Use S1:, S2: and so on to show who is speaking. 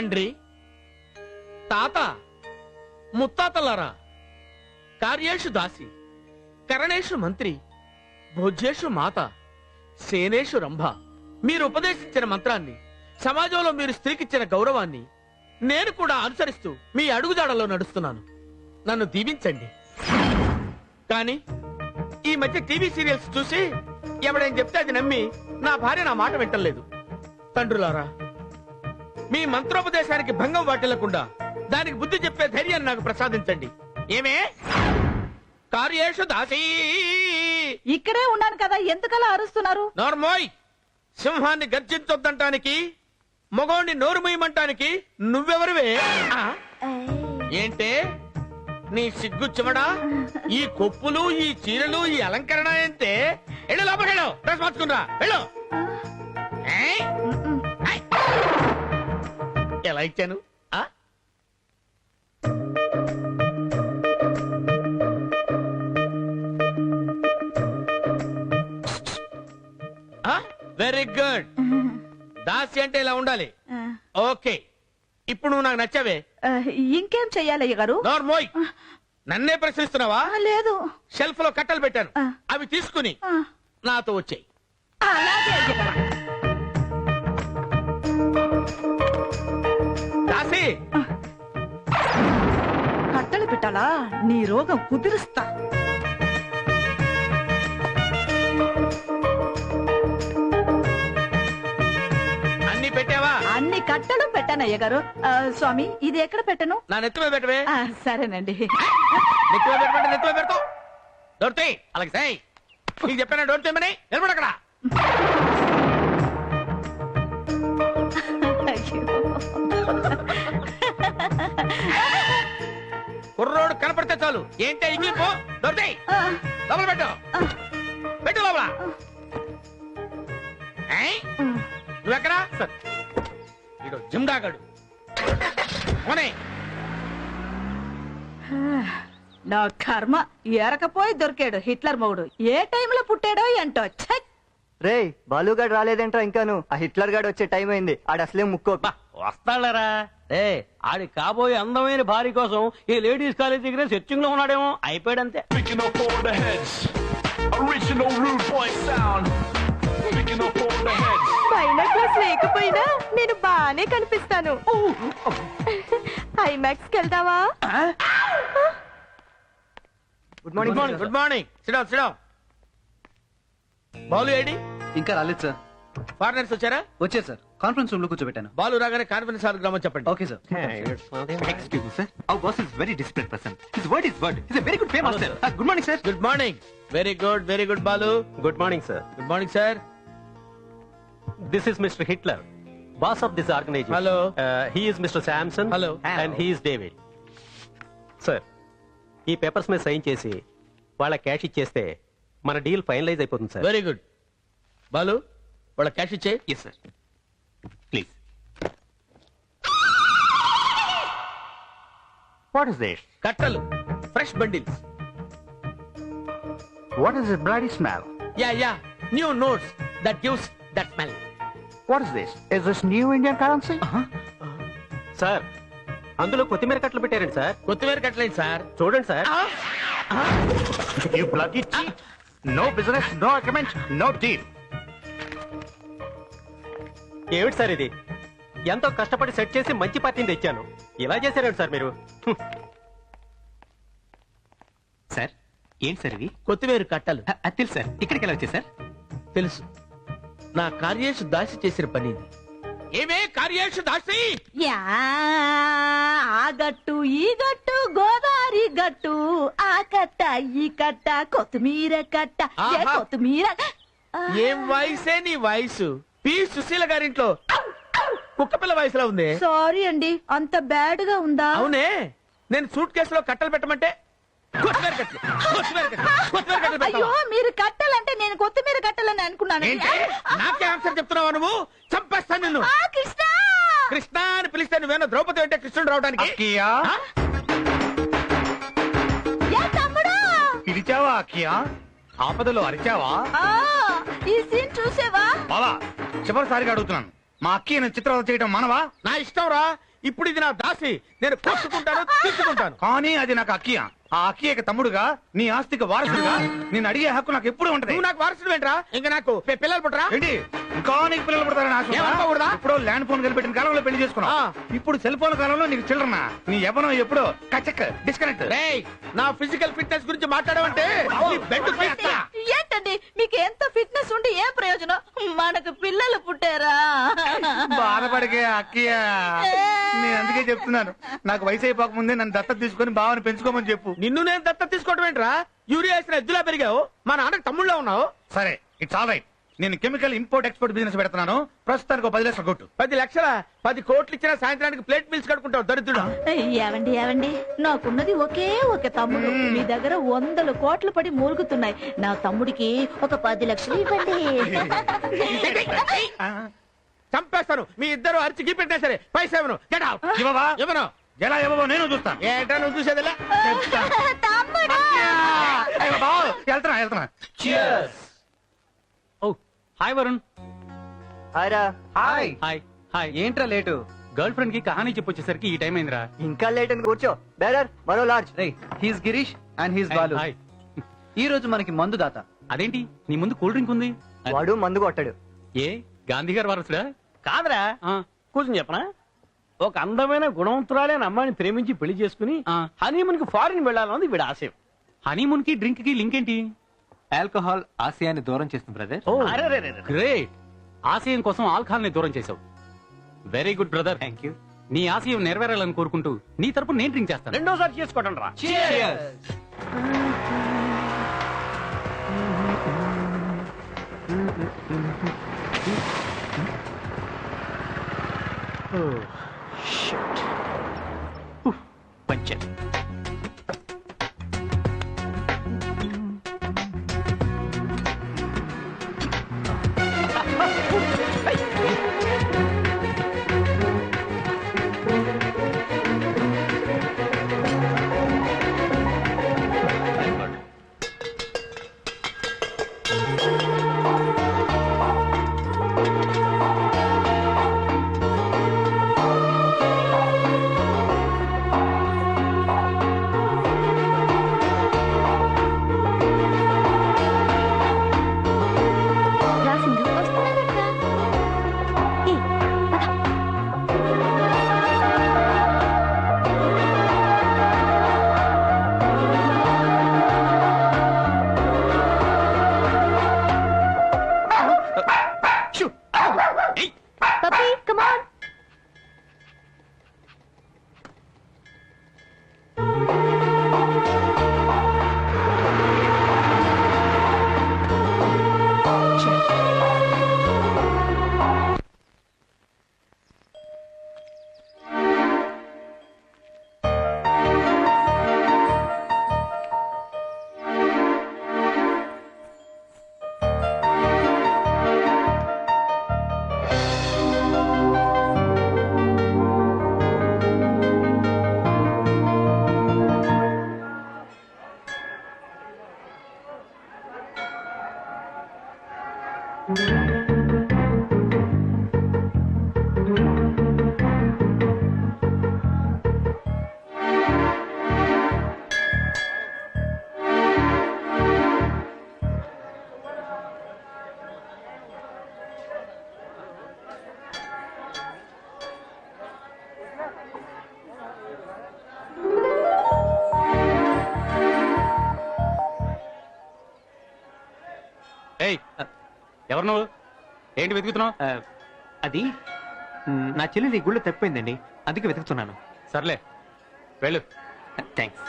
S1: తండ్రి తాత ముత్తాతలారా కార్యేషు దాసి కరణేషు మంత్రి భోజ్యేషు మాత సేనేషు రంభ. మీరు ఉపదేశించిన మంత్రాన్ని సమాజంలో మీరు స్త్రీకిచ్చిన గౌరవాన్ని నేను కూడా అనుసరిస్తూ మీ అడుగుజాడలో నడుస్తున్నాను. నన్ను దీవించండి. కానీ ఈ మధ్య టీవీ సీరియల్స్ చూసి ఎవడేం చెప్తే అది నమ్మి నా భార్య నా మాట వింటలేదు. తండ్రులారా మీ మంత్రోపదేశానికి భంగం వాటిల్లకుండా దానికి బుద్ధి చెప్పే ధైర్యాన్ని నాకు ప్రసాదించండి. ఏమే? కార్యేషు దాసీ.
S2: ఇక్కడే ఉన్నాను కదా ఎందుకలా అరుస్తున్నారు?
S1: నోర్మోయ్! సింహాన్ని గర్జించొద్దంటానికి మగోణ్ణి నోరు మూయమంటానికి నువ్వెవరివే? ఆ? ఏంటే? నీ సిగ్గు చివడా ఈ కొప్పులు ఈ చీరలు ఈ అలంకరణ ఏంటే? వెళ్ళు లోపలికి వెళ్ళు. డ్రెస్ మార్చుకున్నా వెళ్ళు? ఏయ్. ఎలా ఇచ్చాను ఆ? వెరీ గుడ్ దాసి అంటే ఇలా ఉండాలి. ఓకే. ఇప్పుడు నువ్వు నాకు నచ్చావే?
S2: ఇంకేం చెయ్యాలయ్య గారు
S1: నోర్మోయ్ నన్నే ప్రశ్నిస్తున్నావా?
S2: లేదు.
S1: షెల్ఫ్లో కట్టలు పెట్టాను. అవి తీసుకుని నాతో వచ్చాయి.
S2: అలాగే. పెట్టాలా నీ రోగం కుదిరిస్తా.
S1: అన్ని పెట్టావా?
S2: అన్ని కట్టలు పెట్టాను అయ్య గారు. ఆ, స్వామి ఇది ఎక్కడ పెట్టను?
S1: నా నెత్తిమే పెట్టవే.
S2: ఆ, సరేనండి.
S1: నెత్తిమే పెట్టమంటే నెత్తిమే పెడతావు. దొరుకుతాయి అలాగే సాయి. నీకు చెప్పాను డోర్ చేయమని నిలబడు అక్కడ. కుర్రోడు కనపడితే చాలు. ఏంటే ఇంగి పో దొరుకుతాయి
S2: ఆ,
S1: లోపల పెట్టు. పెట్టు లోపల. నువ్వెక్కడా? ఇడు జిమ్డాగాడు పోనీ.
S2: నా కర్మ ఎరకపోయి దొరికాడు హిట్లర్ మొగుడు. ఏ టైంలో పుట్టాడో ఏంటో? ఛ!
S3: రే బాలుగాడు రాలేదంట్రా ఇంకాను. ఆ హిట్లర్ గాడు వచ్చే టైం అయింది. ఆడు అసలే ముక్కో
S4: వస్తాడరా ఏ ఆడి కాబోయే అందమైన భార్య కోసం ఈ లేడీస్ కాలేజ్ దగ్గర సెర్చింగ్లో ఉన్నాడేమో. అయిపోయాడంతే.
S5: Picking up all the heads. Original rude boy sound. Picking up all the heads.
S6: పైన క్లాస్ లేకపోయినా నేను బానే కనిపిస్తాను. IMAX వెళ్దావా
S3: good morning
S1: good morning sit down sit down Balu AD?
S7: ఇంకా రాలేదు సార్
S1: ఫారినర్స్ వచ్చారా?
S7: వచ్చారు సార్ కాన్ఫరెన్స్ రూమ్లో కూర్చోబెట్టాను
S1: బాలు రాగానే కాన్ఫిడెన్స్ హాల్ గ్రామం చెప్పండి
S7: okay sir
S8: me, sir. Our boss is very disciplined person. His word is word. He's a very good famous sir. Uh, good morning, sir.
S1: Good morning very good very good Balu
S4: good morning sir
S1: good morning sir
S4: this is mister Hitler boss of this organisation
S1: Hello.
S4: He is mister Samson
S1: Hello.
S4: And he is David sir ఈ papers మీద sign చేసి వాళ్ళ cash ఇచ్చేస్తే మన deal finalise అయిపోతుంది sir
S1: very good Balu వాళ్ళ cash ఇచ్చే
S8: Yes, sir. What is this?
S1: కట్టలు fresh bundles
S8: What is this bloody smell?
S1: Yeah yeah new notes that gives that smell
S8: What is this? Is this new Indian currency?
S4: Sir అందులో కొత్తిమీర కట్టలు పెట్టారండి sir
S1: కొత్తిమీర కట్టలేదు sir
S4: చూడండి sir
S8: You bloody cheat. No business, no agreement, no deal.
S4: ఏమిటి sir ఇది ఎంతో కష్టపడి సెట్ చేసి మంచి పార్టీని తెచ్చాను. ఇలా చేశారండి సార్ మీరు.
S8: సార్ ఏంటి సార్ ఇవి?
S1: కొత్తిమీర కట్టలు.
S8: అ- అది తెలుసు సార్. ఇక్కడికి ఎలా వచ్చాయి సార్?
S1: తెలుసు. నా కార్యేషు దాసి చేసిన పని ఇది. ఏమే కార్యేషు దాసి?
S2: యా ఆ గట్టు ఈ గట్టు గోదావరి గట్టు ఆ కట్ట ఈ కట్ట కొత్తిమీర కట్ట. ఏ
S1: ఆహా.
S2: కొత్తిమీర? ఆ,
S1: ఏం వయసే నీ వయసు? పి సుశీల గారింట్లో. కుక్కపిల్ల వయసులో ఉంది.
S2: సారీ అండి అంత బ్యాడ్గా ఉందా?
S1: అవునే నేను సూట్ కేసులో కట్టలు పెట్టమంటే కొత్తిమీర కట్టలు కొత్తిమీర కట్టలు కొత్తిమీర కట్టలు
S2: అయ్యో
S1: పెడతావా?
S2: మీరు కట్టాలంటే నేను కొత్తిమీర కట్టాలని అనుకున్నాను
S1: ఏంటి? నాకే ఆన్సర్ చెప్తున్నావా నువ్వు? చంపేస్తాను నిన్ను.
S2: ఆ, కృష్ణ!
S1: కృష్ణ అని పిలిస్తే నువ్వేనా ద్రౌపది అంటే కృష్ణుడు రావడానికి?
S8: అక్కియా?
S1: ఆ?
S2: ఏ తమ్ముడు!
S8: పిలిచావా అక్కియా? ఆపదలో అరిచావా?
S2: ఆ, ఈ సీన్ చూసేవా?
S8: బావా చివరిసారిగా అడుగుతున్నాను.
S9: మా అక్కయ్య నేను చిత్రవద చేయడం మనవా?
S1: నా ఇష్టం రా ఇప్పుడు ఇది నా దాసి. నేను కొట్టుకుంటాను తీసుకుంటాను
S9: కానీ అది నాకు అక్కయ్య ఆ అక్కయ్యకి తమ్ముడుగా నీ ఆస్తికి వారసుడుగా నేను అడిగే హక్కు నాకు ఎప్పుడు ఉంటది.
S1: నువ్వు నాకు వారసుడు ఏంట్రా? ఇంకా నాకు పి- పిల్లలు పుట్టరా?
S9: ఏంటి? ఇంకా నీకు పిల్లలు పుడతారని ఆశ ఉందా?
S1: ఏమనుకోకూడదా?
S9: ఇప్పుడు ల్యాండ్ ఫోన్ కలిపెట్టిన కాలంలో పెళ్ళి చేసుకున్నావు
S1: ఆ.
S9: ఇప్పుడు సెల్ ఫోన్ కాలంలో నీకు చిల్లరనా నీ ఎవనో ఎప్పుడో కచక్ డిస్కనెక్ట్
S1: రేయ్ నా ఫిజికల్ ఫిట్నెస్ గురించి మాట్లాడమంటే నీ బెడ్ వేస్తా.
S2: ఏంటండి? మీకు ఎంత ఫిట్నెస్ ఉండి ఏం ప్రయోజనం? మనకు పిల్లలు పుట్టారా?
S9: బాధపడికే అక్కయ్య నేను అందుకే చెప్తున్నాను. నాకు వయసు అయిపోక ముందే నన్ను దత్తత తీసుకొని బావని పెంచుకోమని చెప్పు.
S1: నిన్ను నేను దత్త తీసుకోవడం ఏంట్రా? యూరియా వేసిన ఎద్దులా పెరిగావు. మా నాన్నకి తమ్ముళ్ళ ఉన్నావు.
S9: సరే ఇట్స్ ఆల్ రైట్ నేను కెమికల్ ఇంపోర్ట్ ఎక్స్పోర్ట్ బిజినెస్ పెడుతున్నాను. ప్రస్తుతానికి ఒక పది లక్షలు కొట్టు.
S1: పది లక్షల? పది కోట్లు ఇచ్చిన సాయంత్రానికి ప్లేట్ మిల్స్ కడుకుంటావు దరిద్రుడు.
S2: ఏవండి ఏవండి? నాకున్నది ఒకే ఒక తమ్ముడు. మీ దగ్గర వందల కోట్లు పడి మూలుగుతున్నాయి. నా తమ్ముడికి ఒక పది లక్షలు ఇవ్వండి.
S1: చంపేస్తాను. మీ ఇద్దరు అరిచి గీ పెట్టినా సరే పైసా ఇవ్వను. గెట్ అవుట్
S9: ఇవ్వవా?
S1: ఇవ్వను.
S9: ఎలా ఇవ్వవో నేను చూస్తాను
S1: ఏంటా నువ్వు చూసేదిలే?
S9: వెళ్తున్నా వెళ్తున్నా.
S4: ఓ హాయ్ వరుణ్.
S3: హాయ్ రా
S7: హాయ్.
S4: హాయ్. హాయ్.
S7: ఏంట్రా లేటు?
S4: గర్ల్ ఫ్రెండ్కి కహానీ చెప్పొచ్చేసరికి ఈ టైం అయిందిరా.
S3: ఇంకా లేట్ అని కూర్చో? బేరర్ మరో large
S7: ray he's Girish and he's Balu
S4: hi
S7: ఈ రోజు మనకి మందు దాత.
S4: అదేంటి? నీ ముందు కూల్ డ్రింక్ ఉంది.
S3: వాడు మందు కొట్టాడు.
S4: ఏ? గాంధీ గారు వారసుడా?
S10: కాదురా.
S4: ఆ,
S10: కూర్చొని చెప్పనా? ఒక అందమైన గుణవంతురాలైన అమ్మాయిని ప్రేమించి పెళ్ళి చేసుకుని
S4: ఆ.
S10: హనీమూన్కి ఫారిన్ వెళ్ళాలన్నది వీడి ఆశయం.
S4: హనీమూన్కి డ్రింక్కి లింక్ ఏంటి
S8: ఆల్కహాల్ ఆశయాన్ని దూరం చేస్తుంది బ్రదర్.
S4: గ్రేట్. ఆశయం కోసం ఆల్కహాల్ని దూరం చేసావు very good brother.
S8: Thank you.
S4: నీ ఆశయం నెరవేరాలని కోరుకుంటూ నీ తరపు నేను డ్రింక్ చేస్తాను.
S10: రెండోసారి చేసుకోవటం రా
S4: Oh. ఎవరు నువ్వు? ఏంటి వెతుకుతున్నావు?
S8: అది మ్, నా చెల్లి నీ గుళ్ళు తప్పిపోయిందండి. అందుకే వెతుకుతున్నాను.
S4: సర్లే వెళ్ళు.
S8: థ్యాంక్స్